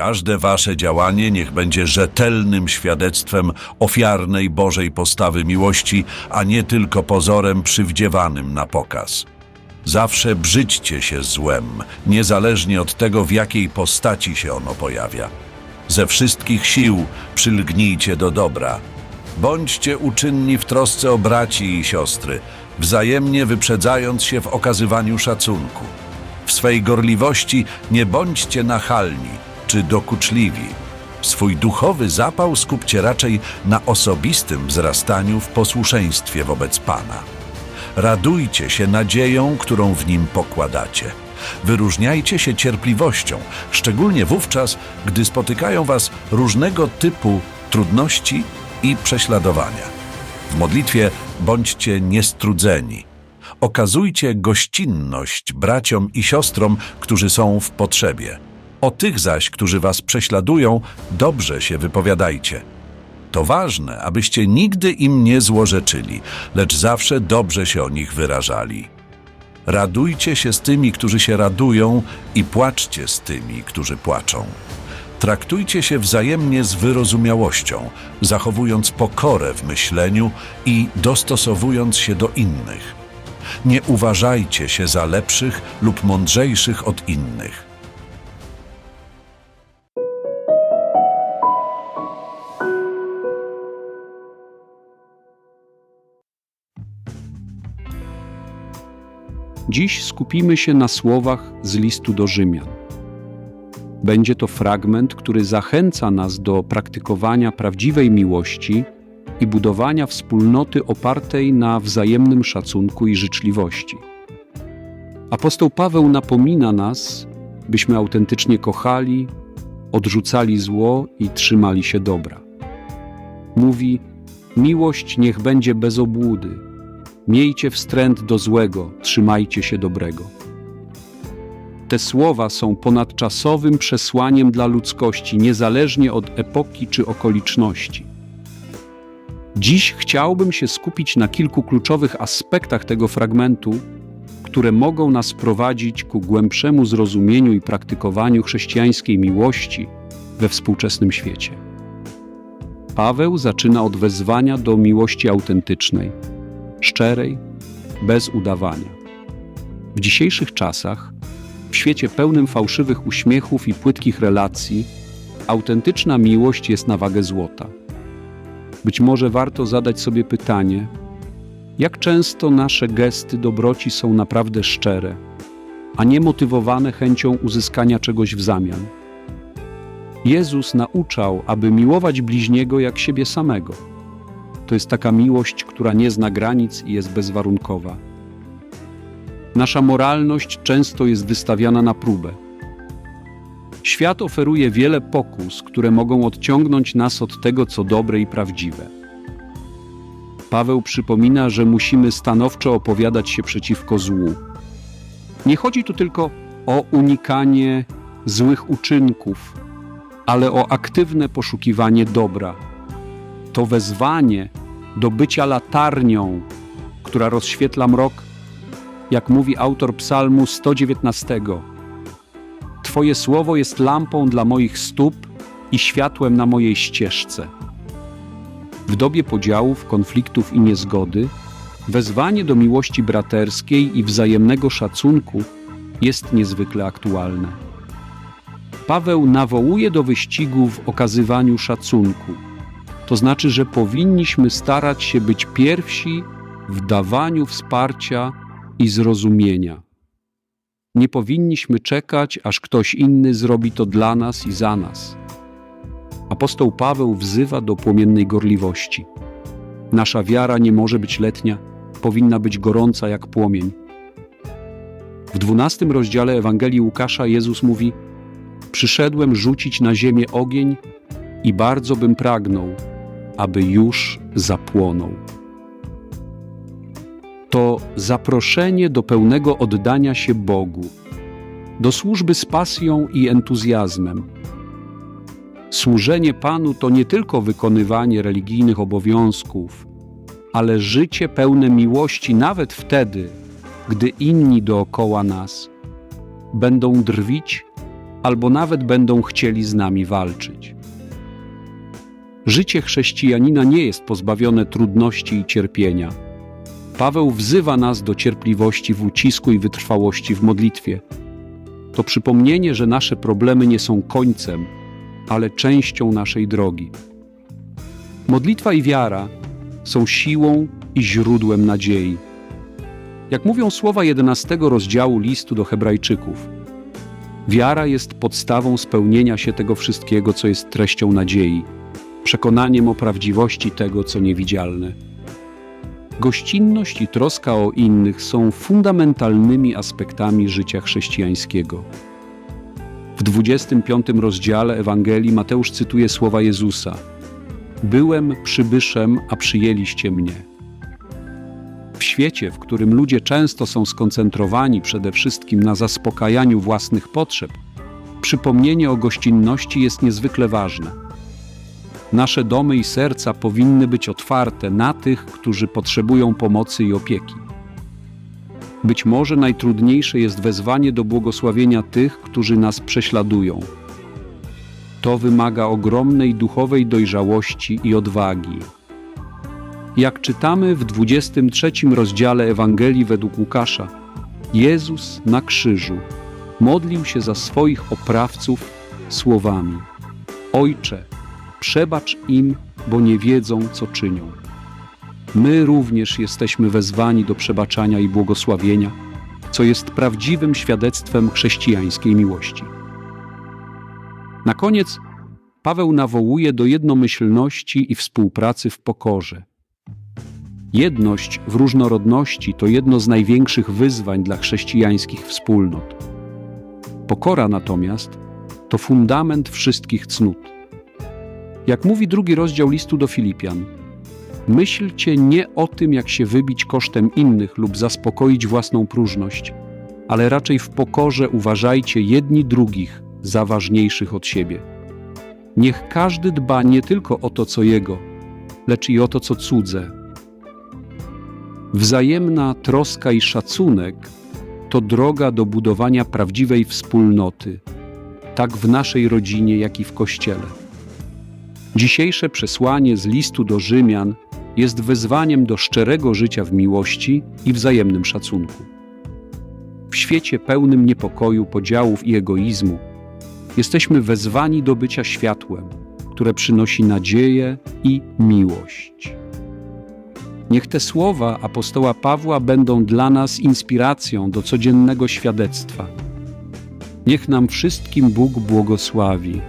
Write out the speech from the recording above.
Każde wasze działanie niech będzie rzetelnym świadectwem ofiarnej Bożej postawy miłości, a nie tylko pozorem przywdziewanym na pokaz. Zawsze brzydźcie się złem, niezależnie od tego, w jakiej postaci się ono pojawia. Ze wszystkich sił przylgnijcie do dobra. Bądźcie uczynni w trosce o braci i siostry, wzajemnie wyprzedzając się w okazywaniu szacunku. W swej gorliwości nie bądźcie nachalni czy dokuczliwi. Swój duchowy zapał skupcie raczej na osobistym wzrastaniu w posłuszeństwie wobec Pana. Radujcie się nadzieją, którą w nim pokładacie. Wyróżniajcie się cierpliwością, szczególnie wówczas, gdy spotykają Was różnego typu trudności i prześladowania. W modlitwie bądźcie niestrudzeni. Okazujcie gościnność braciom i siostrom, którzy są w potrzebie. O tych zaś, którzy Was prześladują, dobrze się wypowiadajcie. To ważne, abyście nigdy im nie złorzeczyli, lecz zawsze dobrze się o nich wyrażali. Radujcie się z tymi, którzy się radują i płaczcie z tymi, którzy płaczą. Traktujcie się wzajemnie z wyrozumiałością, zachowując pokorę w myśleniu i dostosowując się do innych. Nie uważajcie się za lepszych lub mądrzejszych od innych. Dziś skupimy się na słowach z listu do Rzymian. Będzie to fragment, który zachęca nas do praktykowania prawdziwej miłości i budowania wspólnoty opartej na wzajemnym szacunku i życzliwości. Apostoł Paweł napomina nas, byśmy autentycznie kochali, odrzucali zło i trzymali się dobra. Mówi: Miłość niech będzie bez obłudy. Miejcie wstręt do złego, trzymajcie się dobrego. Te słowa są ponadczasowym przesłaniem dla ludzkości, niezależnie od epoki czy okoliczności. Dziś chciałbym się skupić na kilku kluczowych aspektach tego fragmentu, które mogą nas prowadzić ku głębszemu zrozumieniu i praktykowaniu chrześcijańskiej miłości we współczesnym świecie. Paweł zaczyna od wezwania do miłości autentycznej, szczerej, bez udawania. W dzisiejszych czasach, w świecie pełnym fałszywych uśmiechów i płytkich relacji, autentyczna miłość jest na wagę złota. Być może warto zadać sobie pytanie, jak często nasze gesty dobroci są naprawdę szczere, a nie motywowane chęcią uzyskania czegoś w zamian. Jezus nauczał, aby miłować bliźniego jak siebie samego. To jest taka miłość, która nie zna granic i jest bezwarunkowa. Nasza moralność często jest wystawiana na próbę. Świat oferuje wiele pokus, które mogą odciągnąć nas od tego, co dobre i prawdziwe. Paweł przypomina, że musimy stanowczo opowiadać się przeciwko złu. Nie chodzi tu tylko o unikanie złych uczynków, ale o aktywne poszukiwanie dobra. To wezwanie do bycia latarnią, która rozświetla mrok, jak mówi autor Psalmu 119. Twoje słowo jest lampą dla moich stóp i światłem na mojej ścieżce. W dobie podziałów, konfliktów i niezgody, wezwanie do miłości braterskiej i wzajemnego szacunku jest niezwykle aktualne. Paweł nawołuje do wyścigu w okazywaniu szacunku. To znaczy, że powinniśmy starać się być pierwsi w dawaniu wsparcia i zrozumienia. Nie powinniśmy czekać, aż ktoś inny zrobi to dla nas i za nas. Apostoł Paweł wzywa do płomiennej gorliwości. Nasza wiara nie może być letnia, powinna być gorąca jak płomień. W dwunastym rozdziale Ewangelii Łukasza Jezus mówi: Przyszedłem rzucić na ziemię ogień i bardzo bym pragnął, aby już zapłonął. To zaproszenie do pełnego oddania się Bogu, do służby z pasją i entuzjazmem. Służenie Panu to nie tylko wykonywanie religijnych obowiązków, ale życie pełne miłości nawet wtedy, gdy inni dookoła nas będą drwić albo nawet będą chcieli z nami walczyć. Życie chrześcijanina nie jest pozbawione trudności i cierpienia. Paweł wzywa nas do cierpliwości w ucisku i wytrwałości w modlitwie. To przypomnienie, że nasze problemy nie są końcem, ale częścią naszej drogi. Modlitwa i wiara są siłą i źródłem nadziei. Jak mówią słowa 11 rozdziału listu do Hebrajczyków, wiara jest podstawą spełnienia się tego wszystkiego, co jest treścią nadziei, przekonaniem o prawdziwości tego, co niewidzialne. Gościnność i troska o innych są fundamentalnymi aspektami życia chrześcijańskiego. W 25 rozdziale Ewangelii Mateusz cytuje słowa Jezusa: Byłem przybyszem, a przyjęliście mnie. W świecie, w którym ludzie często są skoncentrowani przede wszystkim na zaspokajaniu własnych potrzeb, przypomnienie o gościnności jest niezwykle ważne. Nasze domy i serca powinny być otwarte na tych, którzy potrzebują pomocy i opieki. Być może najtrudniejsze jest wezwanie do błogosławienia tych, którzy nas prześladują. To wymaga ogromnej duchowej dojrzałości i odwagi. Jak czytamy w 23 rozdziale Ewangelii według Łukasza, Jezus na krzyżu modlił się za swoich oprawców słowami: Ojcze, przebacz im, bo nie wiedzą, co czynią. My również jesteśmy wezwani do przebaczania i błogosławienia, co jest prawdziwym świadectwem chrześcijańskiej miłości. Na koniec Paweł nawołuje do jednomyślności i współpracy w pokorze. Jedność w różnorodności to jedno z największych wyzwań dla chrześcijańskich wspólnot. Pokora natomiast to fundament wszystkich cnót. Jak mówi drugi rozdział listu do Filipian, myślcie nie o tym, jak się wybić kosztem innych lub zaspokoić własną próżność, ale raczej w pokorze uważajcie jedni drugich za ważniejszych od siebie. Niech każdy dba nie tylko o to, co jego, lecz i o to, co cudze. Wzajemna troska i szacunek to droga do budowania prawdziwej wspólnoty, tak w naszej rodzinie, jak i w Kościele. Dzisiejsze przesłanie z listu do Rzymian jest wezwaniem do szczerego życia w miłości i wzajemnym szacunku. W świecie pełnym niepokoju, podziałów i egoizmu jesteśmy wezwani do bycia światłem, które przynosi nadzieję i miłość. Niech te słowa apostoła Pawła będą dla nas inspiracją do codziennego świadectwa. Niech nam wszystkim Bóg błogosławi